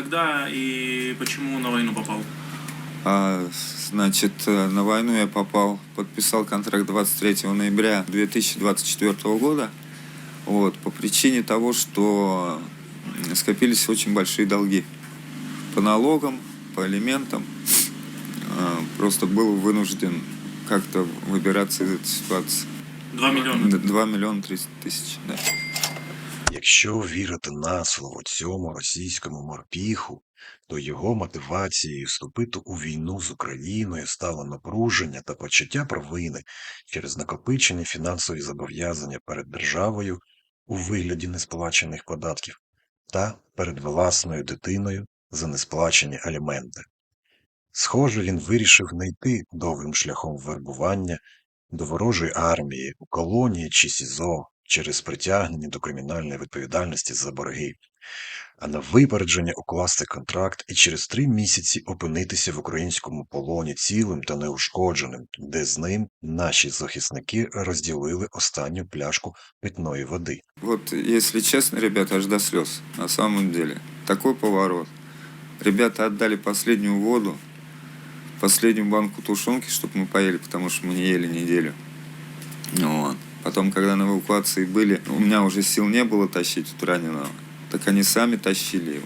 когда и почему на войну попал? А, значит, э, на войну я попал, подписал контракт 23 ноября 2024 года. Вот, по причине того, что скопились очень большие долги по налогам, по алиментам. А, Просто был вынужден как-то выбираться из этой ситуации. Два миллиона. 2 миллиона 300 тысяч, да. Якщо вірити на слово цьому російському морпіху, то його мотивацією вступити у війну з Україною стало напруження та почуття провини через накопичені фінансові зобов'язання перед державою у вигляді несплачених податків та перед власною дитиною за несплачені аліменти. Схоже, він вирішив не йти довгим шляхом вербування до ворожої армії у колонії чи СІЗО через притягнення до кримінальної відповідальності за борги, а на випередження укласти контракт і через три місяці опинитися в українському полоні цілим та неушкодженим, де з ним наші захисники розділили останню пляшку питної води. Вот, если честно, ребята, аж до слез. На самом деле. Такой поворот. Ребята отдали последнюю воду, последнюю банку тушенки, чтобы мы поели, потому что мы не ели неделю. Ну Вот. Потом, когда на эвакуации были, у меня уже сил не было тащить тут раненого. Так они сами тащили его.